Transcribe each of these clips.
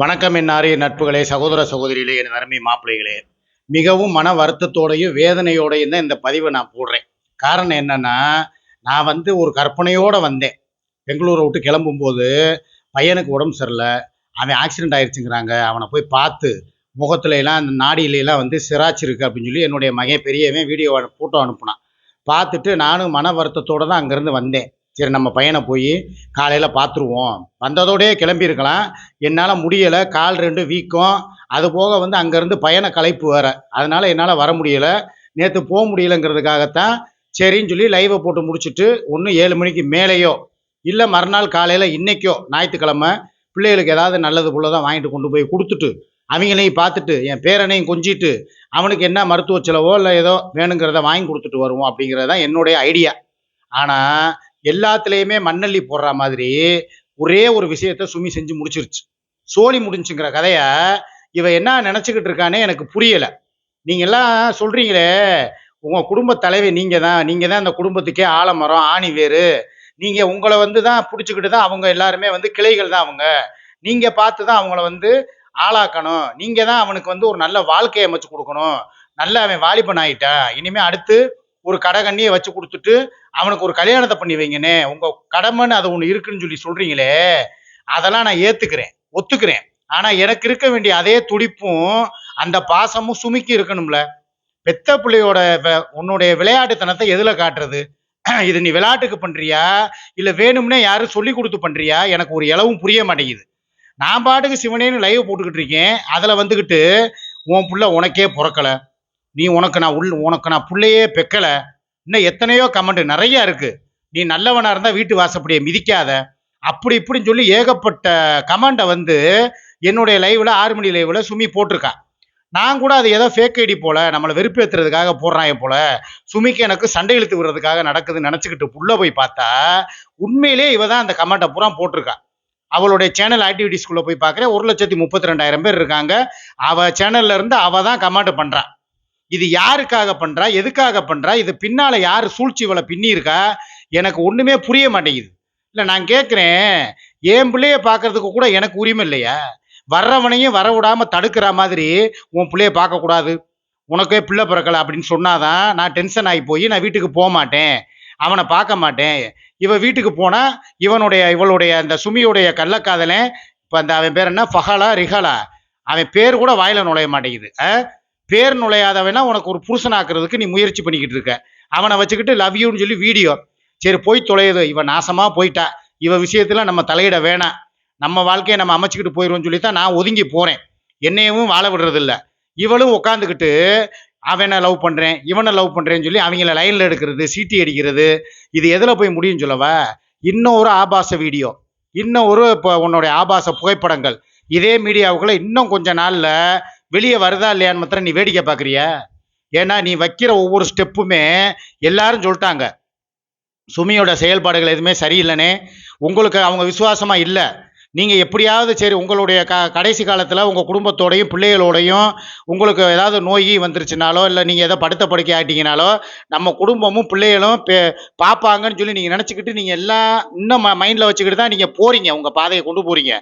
வணக்கம் என்னாரிய நட்புகளே சகோதர சகோதரிகளே என் அருமை மாப்பிள்ளைகளே. மிகவும் மன வருத்தத்தோடையும் வேதனையோடையும் தான் இந்த பதிவை நான் போடுறேன். காரணம் என்னன்னா நான் வந்து ஒரு கற்பனையோட வந்தேன். பெங்களூரை விட்டு கிளம்பும்போது பையனுக்கு உடம்பு சரியில்லை. அவன் ஆக்சிடென்ட் ஆயிடுச்சுங்கிறாங்க அவனை போய் பார்த்து முகத்துல எல்லாம் அந்த நாடியிலாம் வந்து சிராச்சிருக்கு அப்படின்னு சொல்லி என்னுடைய மகன் பெரியவன் வீடியோ ஃபோட்டோ அனுப்புனான். பார்த்துட்டு நானும் மன வருத்தத்தோட தான் அங்கேருந்து வந்தேன். சரி நம்ம பையனை போய் காலையில் பார்த்துருவோம் வந்ததோடயே கிளம்பியிருக்கலாம் என்னால் முடியலை கால் ரெண்டு வீக்கம். அது போக வந்து அங்கேருந்து பயண கலைப்பு வேற. அதனால் என்னால் வர முடியலை. நேற்று போக முடியலைங்கிறதுக்காகத்தான் சரின்னு சொல்லி லைவை போட்டு முடிச்சுட்டு ஒன்று ஏழு மணிக்கு மேலேயோ இல்லை மறுநாள் காலையில் இன்றைக்கோ ஞாயிற்றுக்கிழமை பிள்ளைகளுக்கு ஏதாவது நல்லது புள்ளதான் வாங்கிட்டு கொண்டு போய் கொடுத்துட்டு அவங்களையும் பார்த்துட்டு என் பேரனையும் கொஞ்சிட்டு அவனுக்கு என்ன மருத்துவ செலவோ இல்லை ஏதோ வேணுங்கிறத வாங்கி கொடுத்துட்டு வருவோம் அப்படிங்கிறது தான் என்னுடைய ஐடியா ஆனால் எல்லாத்துலேயுமே மண்ணள்ளி போடுற மாதிரி ஒரே ஒரு விஷயத்த சுமி செஞ்சு முடிச்சிருச்சு. சோழி முடிஞ்சுங்கிற கதையை இவ என்ன நினச்சிக்கிட்டு இருக்கானே எனக்கு புரியலை. நீங்கள் எல்லாம் சொல்கிறீங்களே உங்கள் குடும்ப தலைவி நீங்கள் தான் நீங்கள் தான் இந்த குடும்பத்துக்கே ஆலமரம் ஆணி வேறு. நீங்கள் உங்களை வந்து தான் பிடிச்சிக்கிட்டு தான் அவங்க எல்லாருமே வந்து கிளைகள் தான் அவங்க. நீங்கள் பார்த்து தான் அவங்கள வந்து ஆளாக்கணும். நீங்கள் தான் அவனுக்கு வந்து ஒரு நல்ல வாழ்க்கையை அமைச்சு கொடுக்கணும். நல்ல அவன் வாலிபன் ஆயிட்டான் இனிமேல் அடுத்து ஒரு கடகண்ணியை வச்சு கொடுத்துட்டு அவனுக்கு ஒரு கல்யாணத்தை பண்ணி வைங்கண்ணே. உங்க கடமைன்னு அது ஒன்று இருக்குன்னு சொல்லி சொல்றீங்களே அதெல்லாம் நான் ஏத்துக்கிறேன் ஒத்துக்கிறேன். ஆனா எனக்கு இருக்க வேண்டிய அதே துடிப்பும் அந்த பாசமும் சுமிக்கி இருக்கணும்ல. பெத்த பிள்ளையோட உன்னுடைய விளையாட்டுத்தனத்தை எதுல காட்டுறது? இது நீ விளையாட்டுக்கு பண்றியா? இல்ல வேணும்னே யாரும் சொல்லி கொடுத்து பண்றியா? எனக்கு ஒரு இளவும் புரிய மாட்டேங்குது. நான் பாட்டுக்கு சிவனேன்னு லைவ் போட்டுக்கிட்டு இருக்கேன். அதுல வந்துகிட்டு உன் புள்ள உனக்கே பிறக்கலை. நீ உனக்கு நான் உள் உனக்கு நான் புள்ளையே பெக்கலை. இன்னும் எத்தனையோ கமெண்ட் நிறைய இருக்கு. நீ நல்லவனாக இருந்தால் வீட்டு வாசப்படியை மிதிக்காத. அப்படி இப்படின்னு சொல்லி ஏகப்பட்ட கமெண்டை வந்து என்னுடைய லைவில் ஆறு மணி லைவில் சுமி போட்டிருக்கா. நான் கூட அது ஏதோ ஃபேக் ஐடி போல நம்மளை வெறுப்பேற்றுறதுக்காக போடுறாங்க போல சுமிக்கு எனக்கு சண்டை இழுத்து விடுறதுக்காக நடக்குதுன்னு நினச்சிக்கிட்டு உள்ளே போய் பார்த்தா உண்மையிலே இவ தான் அந்த கமெண்ட்டை பூரா போட்டிருக்கா. அவளுடைய சேனல் ஆக்டிவிட்டிஸ்குள்ளே போய் பார்க்குறேன். ஒரு லட்சத்தி முப்பத்தி ரெண்டாயிரம் பேர் இருக்காங்க. அவள் சேனல்ல இருந்து தான் கமெண்ட் பண்ணுறான் இது யாருக்காக பண்ணுறா எதுக்காக பண்ணுறா இது பின்னால யார் சூழ்ச்சி இவளை பின்னியிருக்கா? எனக்கு ஒன்றுமே புரிய மாட்டேங்குது. இல்லை நான் கேட்குறேன் என் பிள்ளைய பார்க்கறதுக்கு கூட எனக்கு உரிமை இல்லையா? வர்றவனையும் வர விடாமல் தடுக்கிற மாதிரி உன் பிள்ளைய பார்க்கக்கூடாது உனக்கே பிள்ளை பிறக்கல அப்படின்னு சொன்னாதான் நான் டென்ஷன் ஆகி போய் நான் வீட்டுக்கு போக மாட்டேன். அவனை பார்க்க மாட்டேன். இவன் வீட்டுக்கு போனால் இவனுடைய இவளுடைய அந்த சுமியுடைய கள்ளக்காதலன் இப்போ அந்த அவன் பேர் என்ன? ஃபஹலா ரிஹலா. அவன் பேர் கூட வாயில நுழைய மாட்டேங்குது. பேர் நுழையாதவனா உனக்கு ஒரு புருஷனாக்குறதுக்கு நீ முயற்சி பண்ணிக்கிட்டு இருக்க. அவனை வச்சுக்கிட்டு லவ் யூன்னு சொல்லி வீடியோ சரி போய் தொலையுது. இவன் நாசமாக போயிட்டா. இவ விஷயத்தில் நம்ம தலையிட வேணாம் நம்ம வாழ்க்கையை நம்ம அமைச்சிக்கிட்டு போயிடுவோம்னு சொல்லி தான் நான் ஒதுங்கி போகிறேன் என்னையவும் வாழ விடுறதில்ல. இவளும் உட்காந்துக்கிட்டு அவனை லவ் பண்ணுறேன் இவனை லவ் பண்ணுறேன்னு சொல்லி அவங்கள லைனில் எடுக்கிறது சீட்டி அடிக்கிறது இது எதில் போய் முடியும் சொல்லவா? இன்னும் ஒரு ஆபாச வீடியோ இன்னும் ஒரு இப்போ உன்னுடைய ஆபாச புகைப்படங்கள். இதே மீடியாவுக்குள்ளே இன்னும் கொஞ்ச நாளில் வெளியே வருதா இல்லையான்னு மாத்திரம் நீ வேடிக்கை பார்க்குறியா ஏன்னா நீ வைக்கிற ஒவ்வொரு ஸ்டெப்புமே எல்லாரும் சொல்லிட்டாங்க. சுமியோட செயல்பாடுகள் எதுவுமே சரியில்லைனே. உங்களுக்கு அவங்க விசுவாசமாக இல்லை. நீங்கள் எப்படியாவது சரி உங்களுடைய க கடைசி காலத்தில் உங்கள் குடும்பத்தோடையும் பிள்ளைகளோடையும் உங்களுக்கு ஏதாவது நோய் வந்துருச்சுனாலோ இல்லை நீங்கள் ஏதோ படுத்த படுக்கை ஆகிட்டீங்கனாலோ நம்ம குடும்பமும் பிள்ளைகளும் பே- பார்ப்பாங்கன்னு சொல்லி நீங்கள் நினச்சிக்கிட்டு நீங்கள் எல்லாம் இன்னும் மைண்டில் வச்சுக்கிட்டு தான் நீங்கள் போகிறீங்க உங்கள் பாதையை கொண்டு போகிறீங்க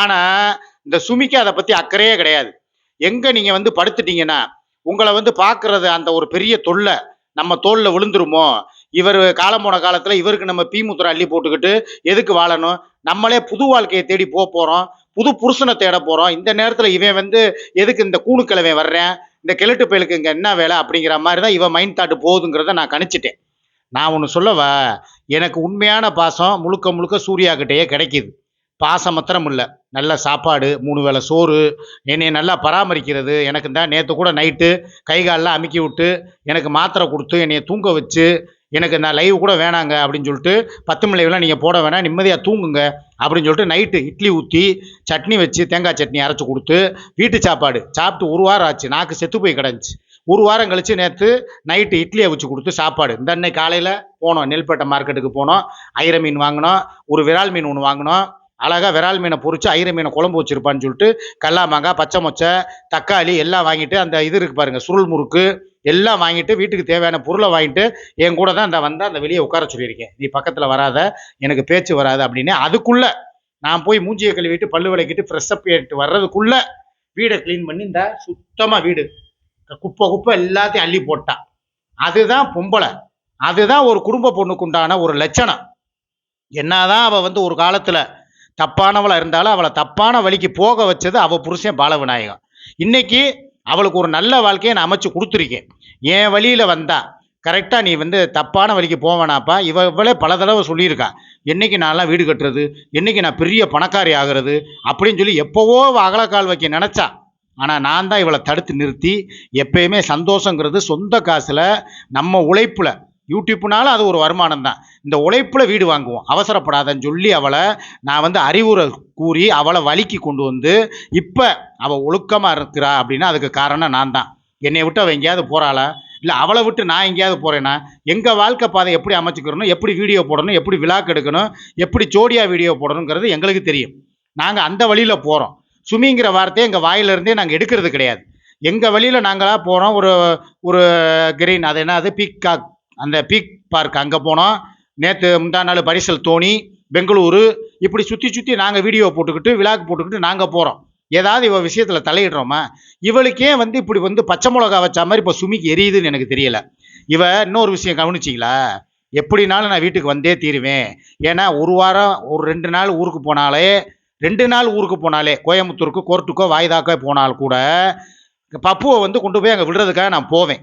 ஆனால் இந்த சுமிக்கு அதை பற்றி அக்கறையே கிடையாது. எங்க நீங்க வந்து படுத்துட்டீங்கன்னா உங்களை வந்து பார்க்கறது அந்த ஒரு பெரிய தொல்லை நம்ம தோல்ல விழுந்துருமோ? இவர் காலம் போன காலத்துல இவருக்கு நம்ம பீ முத்திரை அள்ளி போட்டுக்கிட்டு எதுக்கு வாழணும்? நம்மளே புது வாழ்க்கையை தேடி போக போறோம். புது புருஷனை தேட போறோம். இந்த நேரத்துல இவன் வந்து எதுக்கு இந்த கூணுக்கிழமை வர்றேன்? இந்த கிழட்டு பயலுக்கு இங்க என்ன வேலை அப்படிங்கிற மாதிரி தான் இவன் மைண்ட் தாட்டு போகுதுங்கிறத நான் கணிச்சிட்டேன். நான் ஒன்று சொல்லவா? எனக்கு உண்மையான பாசம் முழுக்க முழுக்க சூர்யா கிட்டேயே பாசம் மாத்திரம் இல்லை நல்ல சாப்பாடு மூணு வேளை சோறு என்னை நல்லா பராமரிக்கிறது. எனக்கு தான் நேற்று கூட நைட்டு கை காலெல்லாம் அமுக்கி விட்டு எனக்கு மாத்திரை கொடுத்து என்னை தூங்க வச்சு எனக்கு நான் லைவ் கூட வேணாங்க அப்படின்னு சொல்லிட்டு பத்து மணிலாம் நீங்கள் போட வேணாம் நிம்மதியாக தூங்குங்க அப்படின்னு சொல்லிட்டு நைட்டு இட்லி ஊற்றி சட்னி வச்சு தேங்காய் சட்னி அரைச்சி கொடுத்து வீட்டு சாப்பாடு சாப்பிட்டு ஒரு வாரம் ஆச்சு நாக்கு செத்து போய் கிடந்துச்சு. ஒரு வாரம் கழித்து நேற்று நைட்டு இட்லியை வச்சு கொடுத்து சாப்பாடு. இந்த அன்னைக்கு காலையில் போனோம் நெல்பேட்டை மார்க்கெட்டுக்கு போனோம் ஐர மீன் வாங்கினோம் ஒரு விரால் மீன் ஒன்று வாங்கினோம். அழகா விரால் மீனை பொறிச்சு ஐர மீனை குழம்பு வச்சிருப்பான்னு சொல்லிட்டு கல்லாமாங்காய் பச்சை மொச்சை தக்காளி எல்லாம் வாங்கிட்டு அந்த இது இருக்கு பாருங்க சுருள் முறுக்கு எல்லாம் வாங்கிட்டு வீட்டுக்கு தேவையான பொருளை வாங்கிட்டு என் கூட தான் அந்த வந்தால் அந்த வெளியே உட்கார சொல்லியிருக்கேன். நீ பக்கத்துல வராத எனக்கு பேச்சு வராது அப்படின்னு. அதுக்குள்ள நான் போய் மூஞ்சியை கழுவிட்டு பல்லு விளக்கிட்டு ஃப்ரெஷ்அப் பண்ணிட்டு வர்றதுக்குள்ள வீடை க்ளீன் பண்ணி இந்த சுத்தமாக வீடு குப்பை குப்பை எல்லாத்தையும் அள்ளி போட்டான். அதுதான் பொம்பளை. அதுதான் ஒரு குடும்ப பொண்ணுக்கு உண்டான ஒரு லட்சணம். என்னதான் அவள் வந்து ஒரு காலத்தில் தப்பானவளாக இருந்தாலும் அவளை தப்பான வழிக்கு போக வச்சது அவள் புருஷன் பாலவிநாயகம் இன்றைக்கி இன்னைக்கு அவளுக்கு ஒரு நல்ல வாழ்க்கையை நான் அமைச்சு கொடுத்துருக்கேன். என் வழியில் வந்தா கரெக்டாக நீ வந்து தப்பான வழிக்கு போவேனாப்பா இவ இவளே பல தடவை சொல்லியிருக்கா. என்னைக்கு நான்லாம் வீடு கட்டுறது? என்னைக்கு நான் பெரிய பணக்காரி ஆகிறது? அப்படின்னு சொல்லி எப்போவோ அகலக்கால் வைக்க நினச்சா. ஆனால் நான் தான் இவளை தடுத்து நிறுத்தி எப்பயுமே சந்தோஷங்கிறது சொந்த காசில் நம்ம உழைப்பில் யூடியூப்னால அது ஒரு வருமானம் தான் இந்த உழைப்பில் வீடு வாங்குவோம். அவசரப்படாதன்னு சொல்லி அவளை நான் வந்து அறிவுரை கூறி அவளை வலிக்கு கொண்டு வந்து இப்போ அவள் ஒழுக்கமாக இருக்கிறா அப்படின்னா அதுக்கு காரணம் நான் தான் என்னை விட்டு அவள் எங்கேயாவது போகிறாளா இல்லை அவளை விட்டு நான் எங்கேயாவது போகிறேன்னா எங்கள் வாழ்க்கை பாதை எப்படி அமைச்சுக்கிறணும்? எப்படி வீடியோ போடணும்? எப்படி விழாக்கு எடுக்கணும்? எப்படி ஜோடியாக வீடியோ போடணுங்கிறது எங்களுக்கு தெரியும். நாங்கள் அந்த வழியில் போகிறோம் சுமிங்கிற வார்த்தையை எங்கள் வாயிலிருந்தே நாங்கள் எடுக்கிறது கிடையாது. எங்கள் வழியில் நாங்களாக போகிறோம் ஒரு ஒரு கிரீன் அது என்ன அது பீக்காக் அந்த பீக் பார்க் அங்கே போனோம். நேற்று முந்தா நாள் பரிசல் தோணி பெங்களூரு இப்படி சுற்றி சுற்றி நாங்கள் வீடியோ போட்டுக்கிட்டு விழாக்கு போட்டுக்கிட்டு நாங்கள் போகிறோம் ஏதாவது இவ விஷயத்தில் தலையிடுறோமா? இவளுக்கே வந்து இப்படி வந்து பச்சை மிளகா வச்ச மாதிரி இப்போ சுமிக்கு எரியுதுன்னு எனக்கு தெரியல. இவ இன்னொரு விஷயம் கவனிச்சிங்களா? எப்படினாலும் நான் வீட்டுக்கு வந்தே தீருவேன். ஏன்னா ஒரு வாரம் ஒரு ரெண்டு நாள் ஊருக்கு போனாலே ரெண்டு நாள் ஊருக்கு போனாலே கோயம்புத்தூருக்கு கோர்ட்டுக்கோ வாய்தாக்கோ போனால் கூட பப்புவை வந்து கொண்டு போய் அங்கே விடுறதுக்காக நான் போவேன்.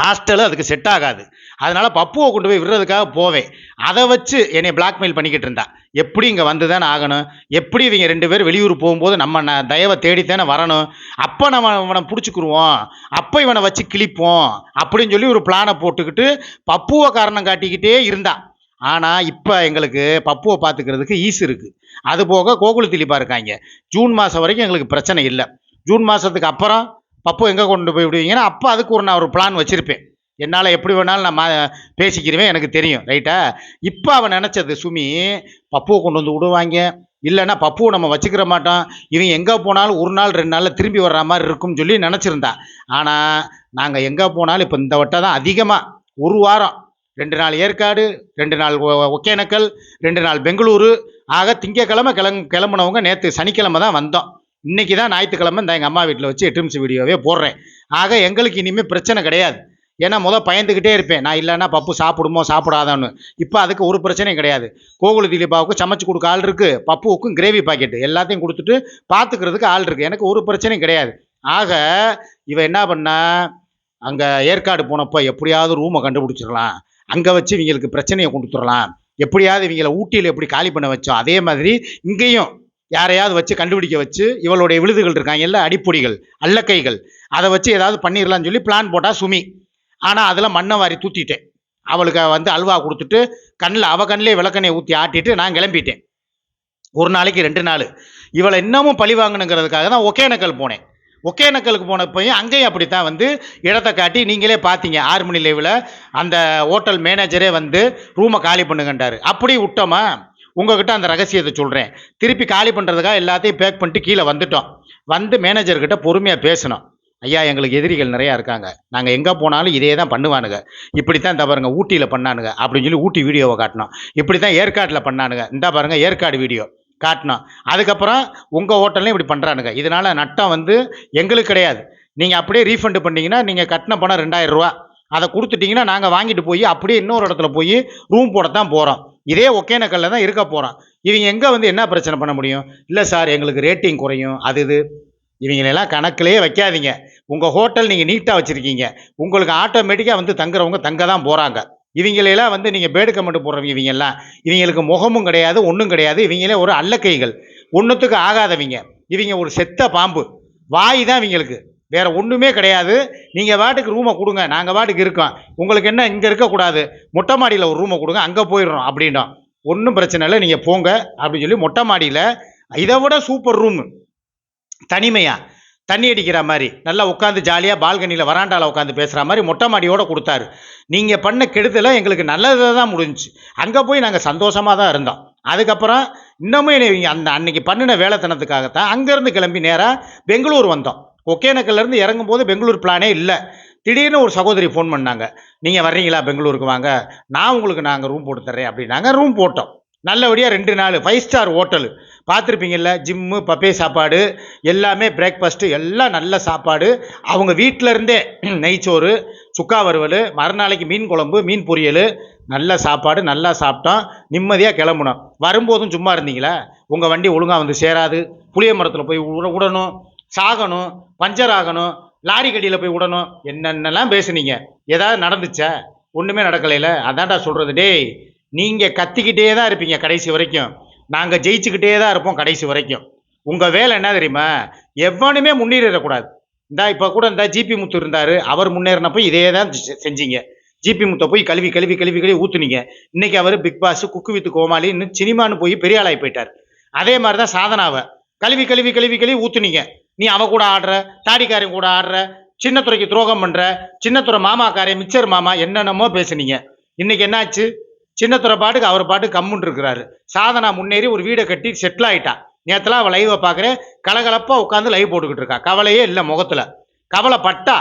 ஹாஸ்டலும் அதுக்கு செட் ஆகாது. அதனால் பப்புவை கொண்டு போய் விடுறதுக்காக போவேன். அதை வச்சு என்னை பிளாக்மெயில் பண்ணிக்கிட்டு இருந்தா. எப்படி இங்கே வந்து தானே ஆகணும்? எப்படி இவங்க ரெண்டு பேரும் வெளியூர் போகும்போது நம்ம ந தயவை தேடித்தானே வரணும்? அப்போ நம்ம இவனை பிடிச்சிக்கிருவோம். அப்போ இவனை வச்சு கிழிப்போம். அப்படின்னு சொல்லி ஒரு பிளானை போட்டுக்கிட்டு பப்புவை காரணம் காட்டிக்கிட்டே இருந்தா. ஆனால் இப்போ எங்களுக்கு பப்புவை பார்த்துக்கிறதுக்கு ஈஸ் இருக்குது அது போக கோகுல திலீப்பா இருக்காங்க ஜூன் மாதம் வரைக்கும் எங்களுக்கு பிரச்சனை இல்லை. ஜூன் மாதத்துக்கு அப்புறம் பப்பு எங்கே கொண்டு போய் விடுவீங்கன்னா அப்போ அதுக்கு ஒரு நான் ஒரு பிளான் வச்சுருப்பேன். என்னால் எப்படி வேணாலும் நான் பேசிக்கிறவேன் எனக்கு தெரியும். ரைட்டா இப்போ அவன் நினச்சது சுமி பப்புவை கொண்டு வந்து விடுவாங்க. இல்லைன்னா பப்புவை நம்ம வச்சுக்கிற மாட்டோம். இவன் எங்கே போனாலும் ஒரு நாள் ரெண்டு நாளில் திரும்பி வர்ற மாதிரி இருக்கும்னு சொல்லி நினச்சிருந்தா. ஆனால் நாங்கள் எங்கே போனாலும் இப்போ இந்த வட்டம் தான் அதிகமாக ஒரு வாரம். ரெண்டு நாள் ஏற்காடு ரெண்டு நாள் ஒகேனக்கல் ரெண்டு நாள் பெங்களூரு. ஆக திங்கக்கிழமை கிளம் கிளம்புனவங்க நேற்று சனிக்கிழமை தான் வந்தோம். இன்னைக்கு தான் ஞாயிற்றுக்கிழமை. இந்த எங்கள் அம்மா வீட்டில் வச்சு எட்டு நிமிஷம் வீடியோவே போடுறேன். ஆக எங்களுக்கு இனிமேல் பிரச்சனை கிடையாது. ஏன்னா முதல் பயந்துக்கிட்டே இருப்பேன். நான் இல்லைன்னா பப்பு சாப்பிடுமோ சாப்பிடாதான்னு. இப்போ அதுக்கு ஒரு பிரச்சனையும் கிடையாது. கோகுல திலீபாவுக்கு சமைச்சு கொடுக்க ஆள் இருக்குது பப்புவுக்கும் கிரேவி பாக்கெட்டு எல்லாத்தையும் கொடுத்துட்டு பார்த்துக்கிறதுக்கு ஆள் இருக்குது எனக்கு ஒரு பிரச்சனையும் கிடையாது. ஆக இவன் என்ன பண்ணா? அங்கே ஏற்காடு போனப்போ எப்படியாவது ரூமை கண்டுபிடிச்சிடலாம். அங்கே வச்சு இவங்களுக்கு பிரச்சனையை கொடுத்துடலாம் எப்படியாவது இவங்களை ஊட்டியில் எப்படி காலி பண்ண வச்சோம். அதே மாதிரி இங்கேயும் யாரையாவது வச்சு கண்டுபிடிக்க வச்சு இவளுடைய விழுதுகள் இருக்காங்கல்ல அடிப்பொடிகள் அல்லக்கைகள். அதை வச்சு ஏதாவது பண்ணிடலாம்னு சொல்லி பிளான் போட்டால் சுமி. ஆனால் அதில் மண்ணை வாரி தூத்திட்டேன். அவளுக்கு வந்து அல்வா கொடுத்துட்டு கண்ணில் அவ கண்ணிலே விளக்கெண்ணெய் ஊற்றி ஆட்டிட்டு நான் கிளம்பிட்டேன். ஒரு நாளைக்கு ரெண்டு நாள். இவளை இன்னமும் பழி வாங்கணுங்கிறதுக்காக தான் ஒகேனக்கல் போனேன். ஒகேனக்கலுக்கு போனப்பையும் அங்கேயும் அப்படி தான் வந்து இடத்த காட்டி நீங்களே பார்த்தீங்க ஆறு மணி லைவில் அந்த ஹோட்டல் மேனேஜரே வந்து ரூமை காலி பண்ணுங்கன்றாரு. அப்படி விட்டோமா? உங்ககிட்ட அந்த ரகசியத்தை சொல்கிறேன் திருப்பி காலி பண்ணுறதுக்காக எல்லாத்தையும் பேக் பண்ணிட்டு கீழே வந்துட்டோம். வந்து மேனேஜர்கிட்ட பொறுமையாக பேசணும். ஐயா எங்களுக்கு எதிரிகள் நிறையா இருக்காங்க. நாங்கள் எங்கே போனாலும் இதே தான் பண்ணுவானுங்க. இப்படி தான் இந்த பாருங்கள் ஊட்டியில் பண்ணானுங்க. அப்படின்னு சொல்லி ஊட்டி வீடியோவை காட்டினோம். இப்படி தான் ஏற்காட்டில் பண்ணானுங்க. இந்த பாருங்கள் ஏற்காடு வீடியோ காட்டினோம். அதுக்கப்புறம் உங்கள் ஹோட்டல்லையும் இப்படி பண்ணுறானுங்க இதனால் நட்டம் வந்து எங்களுக்கு கிடையாது. நீங்கள் அப்படியே ரீஃபண்டு பண்ணிங்கன்னா நீங்கள் கட்டின பணம் ரெண்டாயிரம் ரூபா. அதை கொடுத்துட்டிங்கன்னா நாங்கள் வாங்கிட்டு போய் அப்படியே இன்னொரு இடத்துல போய் ரூம் போடத்தான் போகிறோம் இதே ஒகேனக்கல்ல தான் இருக்க போகிறான் இவங்க எங்கே வந்து என்ன பிரச்சனை பண்ண முடியும்? இல்லை சார் எங்களுக்கு ரேட்டிங் குறையும். அது இது. இவங்களெல்லாம் கணக்கிலேயே வைக்காதீங்க. உங்கள் ஹோட்டல் நீங்கள் நீட்டாக வச்சுருக்கீங்க. உங்களுக்கு ஆட்டோமேட்டிக்காக வந்து தங்குறவங்க தங்க தான் போகிறாங்க இவங்களெல்லாம் வந்து நீங்கள் பேடு கமெண்ட் போடுறவங்க இவங்கெல்லாம். இவங்களுக்கு முகமும் கிடையாது ஒன்றும் கிடையாது. இவங்களே ஒரு அல்லக்கைகள். ஒன்றுத்துக்கு ஆகாதவங்க. இவங்க ஒரு செத்த பாம்பு. வாய் தான் இவங்களுக்கு. வேறு ஒன்றுமே கிடையாது. நீங்கள் வாட்டுக்கு ரூமை கொடுங்க. நாங்கள் வாட்டுக்கு இருக்கோம். உங்களுக்கு என்ன இங்கே இருக்கக்கூடாது மொட்டை மாடியில் ஒரு ரூமை கொடுங்க. அங்கே போயிடுறோம் அப்படின்னோம் ஒன்றும் பிரச்சனை இல்லை. நீங்கள் போங்க அப்படின்னு சொல்லி மொட்டை மாடியில் இதை விட சூப்பர் ரூம் தனிமையாக தண்ணி அடிக்கிற மாதிரி. நல்லா உட்காந்து ஜாலியாக பால்கனியில் வராண்டாவில் உட்காந்து பேசுகிற மாதிரி மொட்டை மாடியோடு கொடுத்தாரு. நீங்கள் பண்ண கெடுதலை எங்களுக்கு நல்லதாக தான் முடிஞ்சிச்சு. அங்கே போய் நாங்கள் சந்தோஷமாக தான் இருந்தோம். அதுக்கப்புறம் இன்னமும் என்னை அந்த அன்னைக்கு பண்ணின வேலைத்தனத்துக்காகத்தான் அங்கேருந்து கிளம்பி நேராக பெங்களூர் வந்தோம். ஒகேனக்கல்லேருந்து இறங்கும் போது பெங்களூர் பிளானே இல்லை. திடீர்னு ஒரு சகோதரி ஃபோன் பண்ணாங்க. நீங்கள் வர்றீங்களா பெங்களூருக்கு வாங்க? நான் உங்களுக்கு நாங்கள் ரூம் போட்டு தர்றேன் அப்படின்னாங்க. ரூம் போட்டோம். நல்லபடியாக ரெண்டு நாள் ஃபைவ் ஸ்டார் ஹோட்டலு பார்த்துருப்பீங்கள்ல ஜிம்மு பப்பே சாப்பாடு எல்லாமே பிரேக்ஃபாஸ்ட்டு எல்லாம் நல்ல சாப்பாடு. அவங்க வீட்டில் இருந்தே நெய்ச்சோறு சுக்கா வறுவல் மறுநாளைக்கு மீன் குழம்பு மீன் பொரியல் நல்ல சாப்பாடு நல்லா சாப்பிட்டோம். நிம்மதியாக கிளம்புனோம். வரும்போதும் சும்மா இருந்தீங்களா? உங்கள் வண்டி ஒழுங்காக வந்து சேராது. புளிய மரத்தில் போய் விட விடணும் சாகணும் பஞ்சர் ஆகணும் லாரி கடியில் போய் விடணும் என்னென்னலாம் பேசுனீங்க? ஏதாவது நடந்துச்சா? ஒன்றுமே நடக்கலையில அதான்டா சொல்கிறது டேய் நீங்கள் கத்திக்கிட்டே தான் இருப்பீங்க கடைசி வரைக்கும். நாங்கள் ஜெயிச்சுக்கிட்டே தான் இருப்போம் கடைசி வரைக்கும். உங்கள் வேலை என்ன தெரியுமா? எவனுமே முன்னேறிடக்கூடாது. இந்தா இப்போ கூட இந்த ஜிபி முத்து இருந்தார். அவர் முன்னேறினப்போ இதே தான் செஞ்சீங்க. ஜிபி முத்தை போய் கழுவி கழுவி கழுவி கழுவி ஊற்றுனீங்க இன்றைக்கி அவர் பிக் பாஸ் குக்கு வித்து கோமாளின்னு சினிமான்னு போய் பெரிய ஆளாகி போயிட்டார். அதே மாதிரி தான் சாதனாவை. கழுவி கழுவி கழுவி கழுவி ஊற்றுனீங்க நீ அவ கூட ஆடுற தாடிக்காரன் கூட ஆடுற சின்னத்துறைக்கு துரோகம் பண்ணுற சின்னத்துறை மாமாக்காரன் மிச்சர் மாமா என்னென்னமோ பேசுனீங்க. இன்னைக்கு என்னாச்சு? சின்னத்துறை பாட்டுக்கு அவர் பாட்டு கம்முன்னு இருக்கிறாரு. சாதனா முன்னேறி ஒரு வீடை கட்டி செட்டில் ஆயிட்டா. நேற்றுலாம் அவள் லைவை பார்க்குறேன் கலகலப்பாக உட்காந்து லைவ் போட்டுக்கிட்டு இருக்கா. கவலையே இல்லை முகத்தில். கவலைப்பட்டா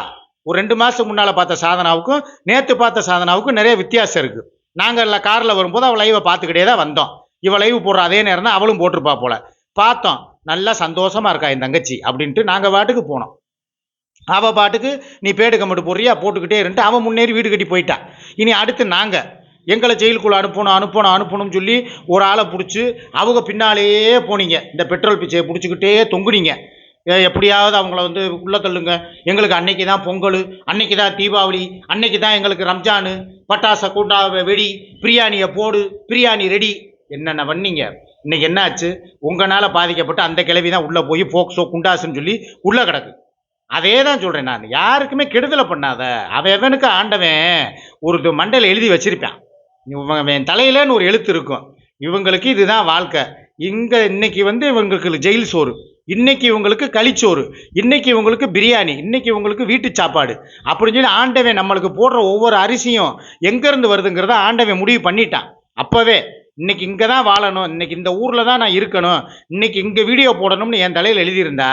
ஒரு ரெண்டு மாதத்துக்கு முன்னால் பார்த்த சாதனாவுக்கும் நேற்று பார்த்த சாதனாவுக்கும் நிறைய வித்தியாசம் இருக்குது நாங்கள் காரில் வரும்போது அவள் லைவை பார்த்துக்கிட்டே தான் வந்தோம். இவள் லைவ் போடுற அதே நேரம் தான் அவளும் போட்டிருப்பா போல். பார்த்தோம். நல்லா சந்தோஷமாக இருக்கா என் தங்கச்சி அப்படின்ட்டு நாங்கள் பாட்டுக்கு போனோம். அவள் பாட்டுக்கு நீ பேடு கமெண்ட் போடுறியா? போட்டுக்கிட்டே இருந்துட்டு அவன் முன்னேறி வீடு கட்டி போயிட்டா. இனி அடுத்து நாங்கள் எங்களை ஜெயிலுக்குள்ளே அனுப்பணும் அனுப்பணும் அனுப்பணும்னு சொல்லி ஒரு ஆளை பிடிச்சி அவங்க பின்னாலேயே போனீங்க. இந்த பெட்ரோல் பிச்சையை பிடிச்சிக்கிட்டே தொங்குனீங்க. எப்படியாவது அவங்கள வந்து உள்ளே தள்ளுங்க. எங்களுக்கு அன்னைக்கு தான் பொங்கல் அன்னைக்கு தான் தீபாவளி அன்னைக்கு தான் எங்களுக்கு ரம்ஜானு. பட்டாசை கூட்டா வெடி பிரியாணியை போடு பிரியாணி ரெடி. என்னென்ன பண்ணீங்க? இன்னைக்கு என்னாச்சு? உங்களால் பாதிக்கப்பட்டு அந்த கிழவி தான் உள்ளே போய் போக்சோ குண்டாசுன்னு சொல்லி உள்ளே கிடக்கு. அதே தான் சொல்கிறேன் நான். யாருக்குமே கெடுதலை பண்ணாத. அவன் எவனுக்கு? ஆண்டவன். ஒரு மண்டையில் எழுதி வச்சிருப்பான். இவன் என் தலையிலன்னு ஒரு எழுத்து இருக்கும். இவங்களுக்கு இதுதான் வாழ்க்கை. இங்கே இன்னைக்கு வந்து இவங்களுக்கு ஜெயில் சோறு. இன்னைக்கு இவங்களுக்கு களிச்சோறு. இன்னைக்கு இவங்களுக்கு பிரியாணி. இன்னைக்கு இவங்களுக்கு வீட்டு சாப்பாடு. அப்படின்னு சொல்லி ஆண்டவன் நம்மளுக்கு போடுற ஒவ்வொரு அரிசியும் எங்கேருந்து வருதுங்கிறத ஆண்டவன் முடிவு பண்ணிட்டான். அப்போவே இன்னைக்கு இங்கே தான் வாழணும் இன்னைக்கு இந்த ஊரில் தான் நான் இருக்கணும் இன்னைக்கு இங்கே வீடியோ போடணும்னு என் தலையில் எழுதியிருந்தா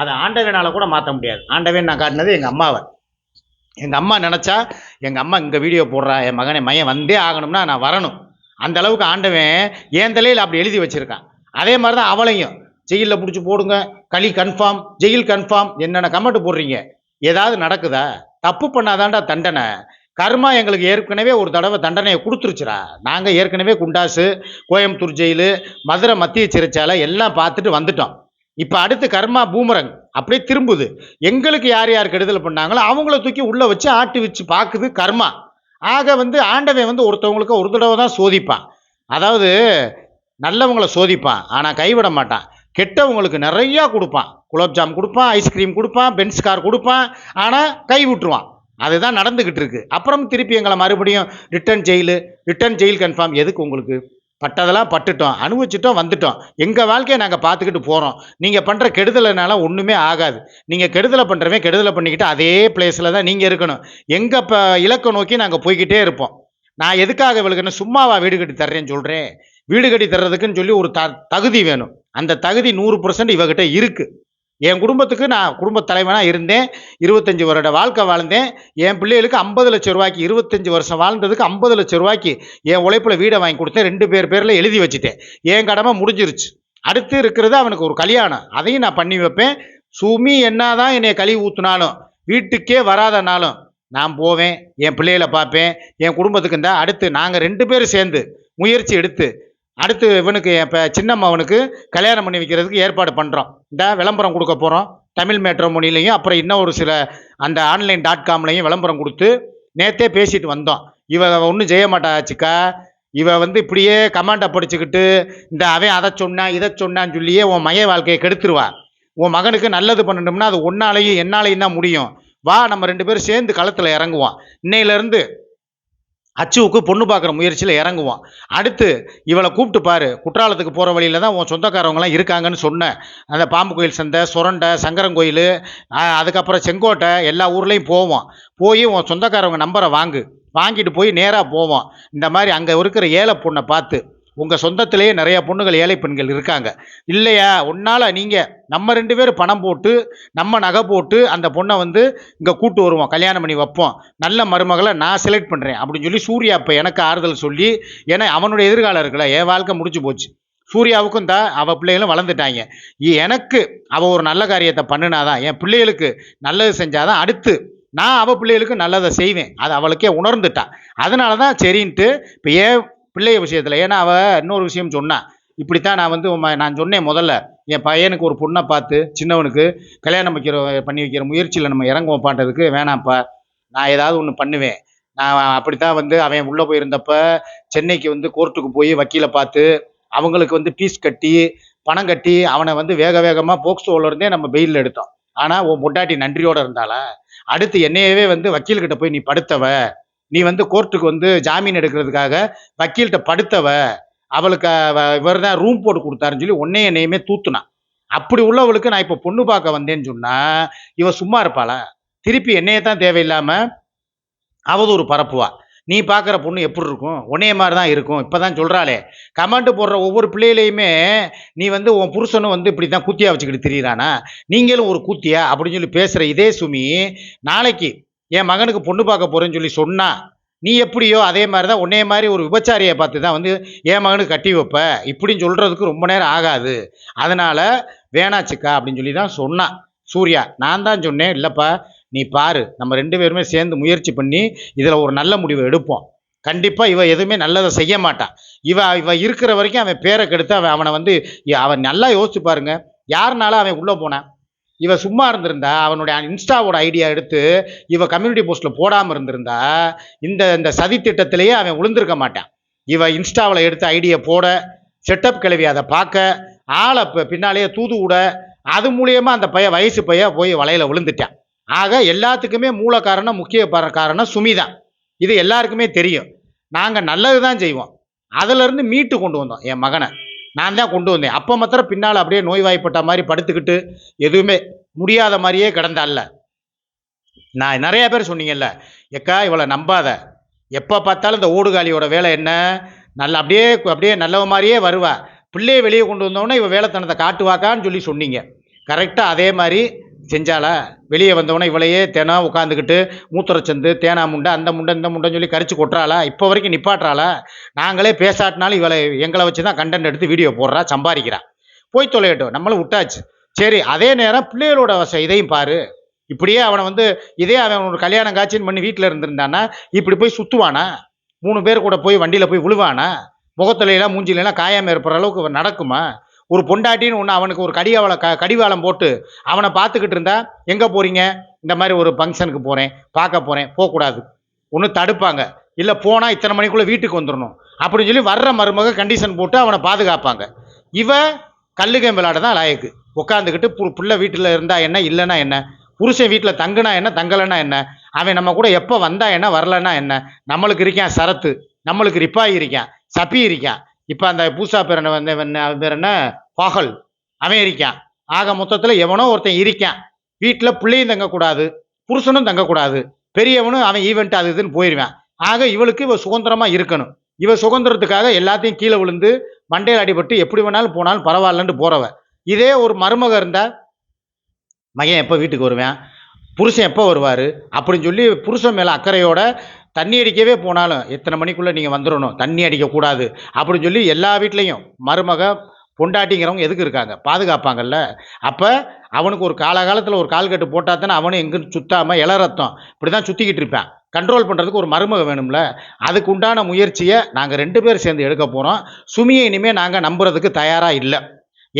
அதை ஆண்டவனால் கூட மாற்ற முடியாது. ஆண்டவன் நான் காட்டினது எங்கள் அம்மாவை. எங்கள் அம்மா நினச்சா எங்கள் அம்மா இங்கே வீடியோ போடுறா என் மகனை மையன் வந்தே ஆகணும்னா நான் வரணும். அந்த அளவுக்கு ஆண்டவன் என் தலையில் அப்படி எழுதி வச்சுருக்கான். அதே மாதிரி தான் அவளையும். ஜெயிலில் பிடிச்சி போடுங்க களி கன்ஃபார்ம் ஜெயில் கன்ஃபார்ம் என்னென்ன கமெண்ட் போடுறீங்க? ஏதாவது நடக்குதா? தப்பு பண்ணாதான்டா தண்டனை. கர்மா எங்களுக்கு ஏற்கனவே ஒரு தடவை தண்டனையை கொடுத்துருச்சுரா நாங்கள் ஏற்கனவே குண்டாசு கோயம்புத்தூர் ஜெயிலு மதுரை மத்திய சிறைச்சாலை எல்லாம் பார்த்துட்டு வந்துட்டோம். இப்போ அடுத்து கர்மா பூமரங் அப்படியே திரும்புது. எங்களுக்கு யார் யார் கெடுதல் பண்ணாங்களோ அவங்கள தூக்கி உள்ளே வச்சு ஆட்டி வச்சு பார்க்குது கர்மா. ஆக வந்து ஆண்டவன் வந்து ஒருத்தவங்களுக்கு ஒரு தடவை தான் சோதிப்பான். அதாவது நல்லவங்களை சோதிப்பான் ஆனால் கைவிட மாட்டான். கெட்டவங்களுக்கு நிறையா கொடுப்பான். குலோப்ஜாம் கொடுப்பான் ஐஸ்கிரீம் கொடுப்பான் பென்ஸ் கார் கொடுப்பான் ஆனால் கை விட்டுருவான். அதுதான் நடந்துக்கிட்டு இருக்கு. அப்புறம் திருப்பி எங்களை மறுபடியும் return jail return jail confirm எதுக்கு உங்களுக்கு? பட்டதெல்லாம் பட்டுட்டோம் அனுபவிச்சிட்டோம் வந்துட்டோம். எங்கள் வாழ்க்கையை நாங்கள் பார்த்துக்கிட்டு போகிறோம் நீங்கள் பண்ணுற கெடுதலைனால ஒன்றுமே ஆகாது. நீங்கள் கெடுதலை பண்ணுறவே கெடுதலை பண்ணிக்கிட்டு அதே பிளேஸில் தான் நீங்கள் இருக்கணும். எங்கள் இப்போ இலக்கை நோக்கி நாங்கள் போய்கிட்டே இருப்போம். நான் எதுக்காக இவளுக்குன்னு சும்மாவா வீடு கட்டி தர்றேன்னு சொல்கிறேன் வீடு கட்டி தர்றதுக்குன்னு சொல்லி ஒரு த தகுதி வேணும். அந்த தகுதி நூறு பர்சன்ட் இவகிட்ட இருக்குது என் குடும்பத்துக்கு நான் குடும்ப தலைவனாக இருந்தேன் இருபத்தஞ்சி வருட வாழ்க்கை வாழ்ந்தேன். என் பிள்ளைகளுக்கு ஐம்பது லட்சம் ரூபாய்க்கு இருபத்தஞ்சி வருஷம் வாழ்ந்ததுக்கு ஐம்பது லட்சம் ரூபாய்க்கு என் உழைப்பில் வீடை வாங்கி கொடுத்தேன். ரெண்டு பேர் பேரில் எழுதி வச்சுட்டேன். என் கடமை முடிஞ்சிருச்சு. அடுத்து இருக்கிறது அவனுக்கு ஒரு கல்யாணம். அதையும் நான் பண்ணி வைப்பேன். சுமி என்னதான் என்னை கழுவி ஊற்றுனாலும் வீட்டுக்கே வராதனாலும் நான் போவேன் என் பிள்ளைகளை பார்ப்பேன். என் குடும்பத்துக்கு இருந்தால் அடுத்து நாங்கள் ரெண்டு பேரும் சேர்ந்து முயற்சி எடுத்து அடுத்து இவனுக்கு இப்போ சின்னம்மாவனுக்கு கல்யாணம் பண்ணி வைக்கிறதுக்கு ஏற்பாடு பண்ணுறோம் இந்த விளம்பரம் கொடுக்க போகிறோம் தமிழ் மேட்ரோமொனிலையும் அப்புறம் இன்னும் ஒரு சில அந்த ஆன்லைன் டாட் காம்லையும் விளம்பரம் கொடுத்து நேத்தே பேசிட்டு வந்தோம். இவ ஒன்றும் செய்ய மாட்டாச்சுக்கா இவ வந்து இப்படியே கமாண்டை படிச்சுக்கிட்டு இந்த அவன் அதை சொன்னான் இதை சொன்னான்னு சொல்லியே உன் மைய வாழ்க்கையை கெடுத்துருவா. உன் மகனுக்கு நல்லது பண்ணணும்னா அது ஒன்னாலையும் என்னாலையும் தான் முடியும். வா நம்ம ரெண்டு பேரும் சேர்ந்து களத்தில் இறங்குவோம். இன்னையிலேருந்து அச்சுவுக்கு பொண்ணு பார்க்குற முயற்சியில் இறங்குவோம் அடுத்து இவளை கூப்பிட்டு பாரு குற்றாலத்துக்கு போகிற வழியில் தான் உன் சொந்தக்காரவங்களாம் இருக்காங்கன்னு சொன்னேன். அந்த பாம்பு கோயில் சந்தை சுரண்டை சங்கரங்கோயில் அதுக்கப்புறம் செங்கோட்டை எல்லா ஊர்லேயும் போவோம் போய் உன் சொந்தக்காரவங்க நம்பரை வாங்கு. வாங்கிட்டு போய் நேராக போவோம் இந்த மாதிரி அங்கே இருக்கிற ஏழை பொண்ணை பார்த்து. உங்கள் சொந்தத்திலேயே நிறையா பொண்ணுகள் ஏழை பெண்கள் இருக்காங்க. இல்லையா? உன்னால் நீங்கள் நம்ம ரெண்டு பேரும் பணம் போட்டு நம்ம நகை போட்டு அந்த பொண்ணை வந்து இங்கே கூட்டு வருவோம் கல்யாணம் பண்ணி வைப்போம். நல்ல மருமகளை நான் செலக்ட் பண்ணுறேன் அப்படின்னு சொல்லி சூர்யா இப்போ எனக்கு ஆறுதல் சொல்லி ஏன்னா அவனுடைய எதிர்காலம் இருக்குல்ல என் வாழ்க்கை முடிச்சு போச்சு. சூர்யாவுக்கும் தான் அவள் பிள்ளைகளும் வளர்ந்துட்டாங்க. எனக்கு அவள் ஒரு நல்ல காரியத்தை பண்ணினாதான் என் பிள்ளைகளுக்கு நல்லது செஞ்சாதான் அடுத்து நான் அவள் பிள்ளைகளுக்கு நல்லதை செய்வேன். அது அவளுக்கே உணர்ந்துட்டா. அதனால தான் சரின்ட்டு இப்போ ஏன் பிள்ளைய விஷயத்தில். ஏன்னா அவள் இன்னொரு விஷயம் சொன்னான் இப்படித்தான் நான் வந்து நான் சொன்னேன் முதல்ல. என் பையனுக்கு ஒரு பொண்ணை பார்த்து சின்னவனுக்கு கல்யாணம் வைக்கிற பண்ணி வைக்கிற முயற்சியில் நம்ம இறங்குவோம் பாட்டதுக்கு வேணாம்ப்பா. நான் ஏதாவது ஒன்று பண்ணுவேன். நான் அப்படித்தான் வந்து அவன் உள்ளே போயிருந்தப்ப சென்னைக்கு வந்து கோர்ட்டுக்கு போய் வக்கீலை பார்த்து அவங்களுக்கு வந்து ஃபீஸ் கட்டி பணம் கட்டி அவனை வந்து வேக வேகமாக போக்சோல இருந்தே நம்ம பெயிலில் எடுத்தோம். ஆனால் உன் பொண்டாட்டி நன்றியோடு இருந்தாலும் அடுத்து என்னையவே வந்து வக்கீல்கிட்ட போய் நீ படுத்தவ. நீ வந்து கோர்ட்டுக்கு வந்து ஜாமீன் எடுக்கிறதுக்காக வக்கீல்கிட்ட படுத்தவ அவளுக்கு இவர் தான் ரூம் போட்டு கொடுத்தாருன்னு சொல்லி உன்னைய என்னையுமே தூத்துனான். அப்படி உள்ளவளுக்கு நான் இப்போ பொண்ணு பார்க்க வந்தேன்னு சொன்னா இவ சும்மா இருப்பாளா? திருப்பி என்னையே தான் தேவையில்லாமல் அவதூறு பரப்புவா. நீ பார்க்குற பொண்ணு எப்படி இருக்கும்? உன்னைய மாதிரி தான் இருக்கும். இப்போ தான் சொல்கிறாளே கமெண்ட் போடுற ஒவ்வொரு பிள்ளையிலையுமே நீ வந்து உன் புருஷனும் வந்து இப்படி தான் குத்தியாக வச்சுக்கிட்டு திரியிறானா? நீங்களும் ஒரு கூத்தியா? அப்படின்னு சொல்லி பேசுகிற இதே சுமி நாளைக்கு என் மகனுக்கு பொண்ணு பார்க்க போகிறேன்னு சொல்லி சொன்னா நீ எப்படியோ அதே மாதிரி தான் உன்னே மாதிரி ஒரு விபச்சாரியை பார்த்து தான் வந்து என் மகனுக்கு கட்டி வைப்ப. இப்படின்னு சொல்கிறதுக்கு ரொம்ப நேரம் ஆகாது. அதனால் வேணாச்சுக்கா அப்படின்னு சொல்லி தான் சொன்னான் சூர்யா நான் தான் சொன்னேன் இல்லைப்பா நீ பாரு நம்ம ரெண்டு பேருமே சேர்ந்து முயற்சி பண்ணி இதில் ஒரு நல்ல முடிவை எடுப்போம். கண்டிப்பாக இவன் எதுவுமே நல்லதை செய்ய மாட்டான் இவன் இவன் இருக்கிற வரைக்கும் அவன் பேரை கெடுத்து அவன் அவனை வந்து அவன் நல்லா யோசிச்சு பாருங்க. யாருனால அவன் உள்ளே போனான் இவ சும்மா இருந்திருந்தா அவனுடைய இன்ஸ்டாவோட ஐடியா எடுத்து இவ கம்யூனிட்டி போஸ்ட்டில் போடாமல் இருந்திருந்தா இந்த இந்த சதி திட்டத்திலேயே அவன் விழுந்திருக்க மாட்டான். இவ இன்ஸ்டாவில் எடுத்து ஐடியா போட செட்டப் கிளவி அதை பார்க்க ஆளை பின்னாலேயே தூது விட அது மூலியமா அந்த பையன் வயசு பையன் போய் வலையில விழுந்துட்டான். ஆக எல்லாத்துக்குமே மூல காரணம் முக்கிய காரணம் சுமி தான் இது எல்லாருக்குமே தெரியும். நாங்கள் நல்லது தான் செய்வோம் அதிலிருந்து மீட்டு கொண்டு வந்தோம் என் மகனை. நான் தான் கொண்டு வந்தேன். அப்போ மாத்திரம் பின்னால் அப்படியே நோய்வாய்ப்பட்ட மாதிரி படுத்துக்கிட்டு எதுவுமே முடியாத மாதிரியே கிடந்தால நான் நிறைய பேர் சொன்னீங்கல்ல எக்கா இவளை நம்பாத. எப்போ பார்த்தாலும் இந்த ஓடுகாலியோட வேலை என்ன? நல்ல அப்படியே அப்படியே நல்லவ மாதிரியே வருவா. பிள்ளையை வெளியே கொண்டு வந்தோடனே இவள் வேலைத்தனத்தை காட்டுவாக்கான்னு சொல்லி சொன்னீங்க. கரெக்டாக அதே மாதிரி செஞ்சாலா? வெளியே வந்தவொடனே இவளையே தேனா உட்காந்துக்கிட்டு மூத்திரச்சந்து தேனா முண்டை அந்த முண்டை இந்த முண்டைன்னு சொல்லி கரிச்சு கொட்டுறாளா? இப்போ வரைக்கும் நிப்பாட்டுறாளா? நாங்களே பேசாட்டினாலும் இவளை எங்களை வச்சு தான் கண்டென்ட் எடுத்து வீடியோ போடுறா சம்பாதிக்கிறா. போய் தொலையட்டும். நம்மளும் விட்டாச்சு. சரி அதே நேரம் பிள்ளைகளோட வச இதையும் பாரு. இப்படியே அவனை வந்து இதே அவன் ஒரு கல்யாணம் காட்சின்னு பண்ணி வீட்டில் இருந்திருந்தானா இப்படி போய் சுற்றுவானா மூணு பேர் கூட போய் வண்டியில் போய் விழுவானா? முகத்துலையெல்லாம் மூஞ்சிலாம் காயாம இருப்பிற அளவுக்கு நடக்குமா? ஒரு பொண்டாட்டின்னு ஒன்று அவனுக்கு ஒரு கடிவாள க கடிவாளம் போட்டு அவனை பார்த்துக்கிட்டு இருந்தா எங்கே போகிறீங்க இந்த மாதிரி ஒரு ஃபங்க்ஷனுக்கு போகிறேன் பார்க்க போகிறேன் போகக்கூடாது. ஒன்று தடுப்பாங்க. இல்லை போனால் இத்தனை மணிக்குள்ளே வீட்டுக்கு வந்துடணும் அப்படின்னு சொல்லி வர்ற மருமக கண்டிஷன் போட்டு அவனை பாதுகாப்பாங்க. இவ கல்லுகை விளையாட தான் லாயக்கு. உட்காந்துக்கிட்டு பு பிள்ளை வீட்டில் இருந்தால் என்ன இல்லைன்னா என்ன? புருஷன் வீட்டில் தங்குனா என்ன தங்கலைன்னா என்ன? அவன் நம்ம கூட எப்போ வந்தா என்ன வரலன்னா என்ன? நம்மளுக்கு இருக்கான் சரத்து நம்மளுக்கு ரிப்பாய் இருக்கான் சப்பி இருக்கான் இப்போ அந்த பூசா பிறனை வந்து என்ன அவன் பேர் என்ன? பாகல் அவன் இருக்கான் ஆக மொத்தத்தில் எவனோ ஒருத்தன் இருக்கான். வீட்டில் பிள்ளையும் தங்கக்கூடாது புருஷனும் தங்கக்கூடாது. பெரியவனும் அவன் ஈவெண்ட் அது இதுன்னு போயிடுவான் ஆக இவளுக்கு இவ சுதந்திரமாக இருக்கணும். இவ சுதந்திரத்துக்காக எல்லாத்தையும் கீழே விழுந்து மண்டையில் அடிபட்டு எப்படி வேணாலும் போனாலும் பரவாயில்லன்ட்டு போறவ. இதே ஒரு மருமக இருந்தால் மகன் எப்போ வீட்டுக்கு வருவேன்? புருஷன் எப்போ வருவார்? அப்படின்னு சொல்லி புருஷன் மேலே அக்கறையோட தண்ணி அடிக்கவே போனாலும் எத்தனை மணிக்குள்ளே நீங்கள் வந்துடணும்? தண்ணி அடிக்கக்கூடாது. அப்படின்னு சொல்லி எல்லா வீட்லேயும் மருமக பொண்டாட்டிங்கிறவங்க எதுக்கு இருக்காங்க? பாதுகாப்பாங்கல்ல. அப்போ அவனுக்கு ஒரு காலகாலத்தில் ஒரு கால் கட்டு போட்டால் தானே அவனும் எங்கேயும் சுத்தாமல் இளரத்தம் இப்படி தான் சுற்றிக்கிட்டு இருப்பான். கண்ட்ரோல் பண்ணுறதுக்கு ஒரு மருமக வேணும்ல. அதுக்கு உண்டான முயற்சியை நாங்கள் ரெண்டு பேர் சேர்ந்து எடுக்க போகிறோம் சுமியை இனிமேல் நாங்கள் நம்புறதுக்கு தயாராக இல்லை.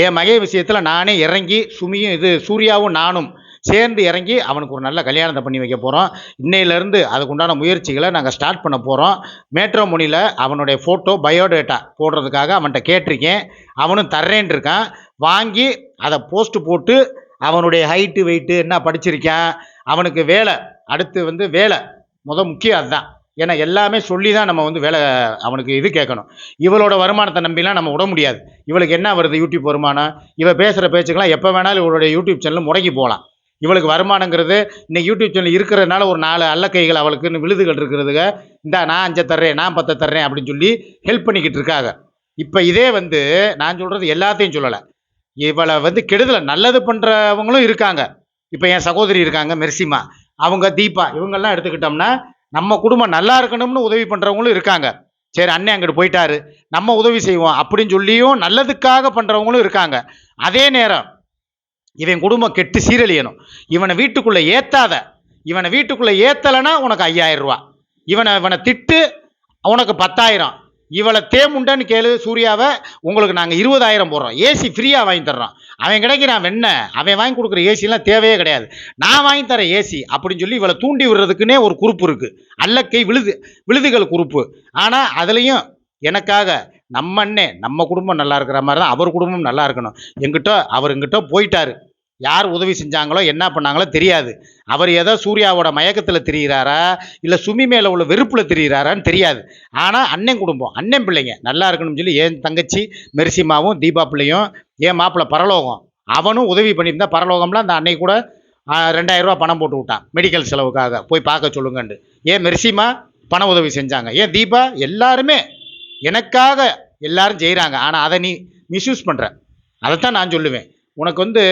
என் மகை விஷயத்தில் நானே இறங்கி சுமியும் இது சூர்யாவும் நானும் சேர்ந்து இறங்கி அவனுக்கு ஒரு நல்ல கல்யாணத்தை பண்ணி வைக்க போகிறோம் இன்னையிலேருந்து அதுக்குண்டான முயற்சிகளை நாங்கள் ஸ்டார்ட் பண்ண போகிறோம் மேட்ரோமோனியில் அவனுடைய ஃபோட்டோ பயோடேட்டா போடுறதுக்காக அவன்கிட்ட கேட்டிருக்கேன். அவனும் தர்றேன் இருக்கான். வாங்கி அதை போஸ்ட்டு போட்டு அவனுடைய ஹைட்டு வெயிட்டு என்ன படிச்சிருக்கான். அவனுக்கு வேலை அடுத்து வந்து வேலை முத முக்கியம் அதுதான். ஏன்னா எல்லாமே சொல்லி தான் நம்ம வந்து வேலை அவனுக்கு இது கேட்கணும். இவளோட வருமானத்தை நம்பிலாம் நம்ம விட முடியாது. இவளுக்கு என்ன வருது யூடியூப் வருமானம்? இவள் பேசுகிற பேச்சுக்கெல்லாம் எப்போ வேணாலும் இவளுடைய யூடியூப் சேனல் முடங்கி போகலாம். இவளுக்கு வருமானங்கிறது இன்னைக்கு யூடியூப் சேனல் இருக்கிறதுனால ஒரு நாலு அல்லக்கைகள் அவளுக்குன்னு விழுதுகள் இருக்கிறதுங்க இந்தா நான் அஞ்சை தர்றேன் நான் பத்தை தர்றேன் அப்படின்னு சொல்லி ஹெல்ப் பண்ணிக்கிட்டு இருக்காங்க. இப்போ இதே வந்து நான் சொல்கிறது எல்லாத்தையும் சொல்லலை. இவளை வந்து கெடுதலை நல்லது பண்ணுறவங்களும் இருக்காங்க. இப்போ என் சகோதரி இருக்காங்க மெர்சிமா. அவங்க தீபா இவங்கெல்லாம் எடுத்துக்கிட்டோம்னா நம்ம குடும்பம் நல்லா இருக்கணும்னு உதவி பண்ணுறவங்களும் இருக்காங்க. சரி அண்ணன் அங்கிட்டு போயிட்டாரு. நம்ம உதவி செய்வோம் அப்படின்னு சொல்லியும் நல்லதுக்காக பண்ணுறவங்களும் இருக்காங்க. அதே நேரம் இவன் குடும்பம் கெட்டு சீரழியணும். இவனை வீட்டுக்குள்ளே ஏற்றாத இவனை வீட்டுக்குள்ளே ஏற்றலைன்னா உனக்கு ஐயாயிரம் ரூபா இவனை இவனை திட்டு உனக்கு பத்தாயிரம். இவளை தேமுண்டன்னு கேளு சூர்யாவை உங்களுக்கு நாங்கள் இருபதாயிரம் போடுறோம். ஏசி ஃப்ரீயாக வாங்கி தர்றோம். அவன் கிடைக்கிறான் வெண்ண. அவன் வாங்கி கொடுக்குற ஏசிலாம் தேவையே கிடையாது. நான் வாங்கி தரேன் ஏசி அப்படின்னு சொல்லி இவளை தூண்டி விடுறதுக்குன்னே ஒரு குறிப்பு இருக்குது அல்லக்கை விழுது விழுதுகள் குரூப்பு ஆனால் அதுலேயும் எனக்காக நம்ம அண்ணே நம்ம குடும்பம் நல்லா இருக்கிற மாதிரி தான் அவர் குடும்பம் நல்லா இருக்கணும். எங்கிட்ட அவர் எங்கிட்ட போயிட்டாரு. யார் உதவி செஞ்சாங்களோ என்ன பண்ணாங்களோ தெரியாது. அவர் ஏதோ சூர்யாவோட மயக்கத்தில் திரியிறாரா இல்லை சுமி மேலே உள்ள வெறுப்பில் தெரிகிறாரான்னு தெரியாது. ஆனால் அண்ணன் குடும்பம் அண்ணன் பிள்ளைங்க நல்லா இருக்கணும்னு சொல்லி என் தங்கச்சி மெர்சிமாவும் தீபா பிள்ளையும் என் மாப்பிள்ளை பரலோகம் அவனும் உதவி பண்ணியிருந்தா பரலோகம்லாம் அந்த அன்னை கூட ஆ, பணம் போட்டு விட்டான் மெடிக்கல் செலவுக்காக. போய் பார்க்க சொல்லுங்கன்ட்டு. ஏன் மெர்சிமா பண உதவி செஞ்சாங்க? ஏன் தீபா எல்லாருமே எனக்காக எல்லாரும் செய்கிறாங்க ஆனால் அதை நீ மிஸ்யூஸ் பண்ணுற அதைத்தான் நான் சொல்லுவேன். உனக்கு வந்து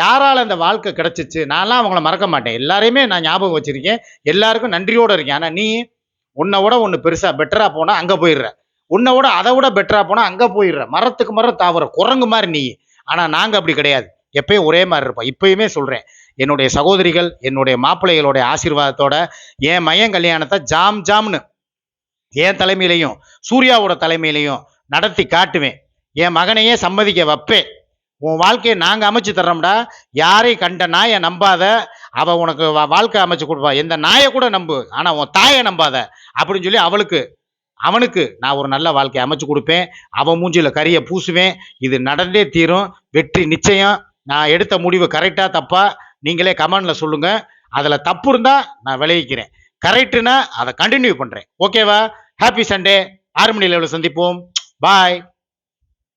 யாரால் அந்த வாழ்க்கை கிடச்சிச்சு? நான்லாம் அவங்கள மறக்க மாட்டேன். எல்லாரையுமே நான் ஞாபகம் வச்சுருக்கேன். எல்லாருக்கும் நன்றியோடு இருக்கேன். ஆனால் நீ உன்னை விட ஒன்று பெருசாக பெட்டராக போனால் அங்கே போயிடுற. உன்னை விட அதை விட பெட்டராக போனால் அங்கே போயிடுற. மரத்துக்கு மரம் தாவற. குரங்கு மாதிரி நீ. ஆனால் நாங்கள் அப்படி கிடையாது. எப்பயும் ஒரே மாதிரி இருப்போம். இப்பயுமே சொல்கிறேன் என்னுடைய சகோதரிகள் என்னுடைய மாப்பிள்ளைகளுடைய ஆசீர்வாதத்தோட என் மையன் கல்யாணத்தை ஜாம் ஜாம்னு என் தலைமையிலையும் சூர்யாவோட தலைமையிலையும் நடத்தி காட்டுவேன். என் மகனையே சம்மதிக்க வைப்பேன். உன் வாழ்க்கையை நாங்கள் அமைச்சு தர்றோம்டா. யாரையும் கண்ட நாயை நம்பாத. அவ உனக்கு வா- வாழ்க்கை அமைச்சு கொடுப்பா. எந்த நாயை கூட நம்பு. ஆனால் உன் தாயை நம்பாத. அப்படின்னு சொல்லி அவளுக்கு அவனுக்கு நான் ஒரு நல்ல வாழ்க்கையை அமைச்சு கொடுப்பேன். அவன் மூஞ்சியில் கறியை பூசுவேன். இது நடந்தே தீரும். வெற்றி நிச்சயம். நான் எடுத்த முடிவு கரெக்டாக தப்பா? நீங்களே கமெண்டில் சொல்லுங்கள் அதில் தப்பு இருந்தால் நான் விளைவிக்கிறேன். கரெக்டுனா அதை கண்டினியூ பண்ணுறேன் ஓகேவா ஹாப்பி சண்டே ஆறு மணி லெவலில் சந்திப்போம். பாய்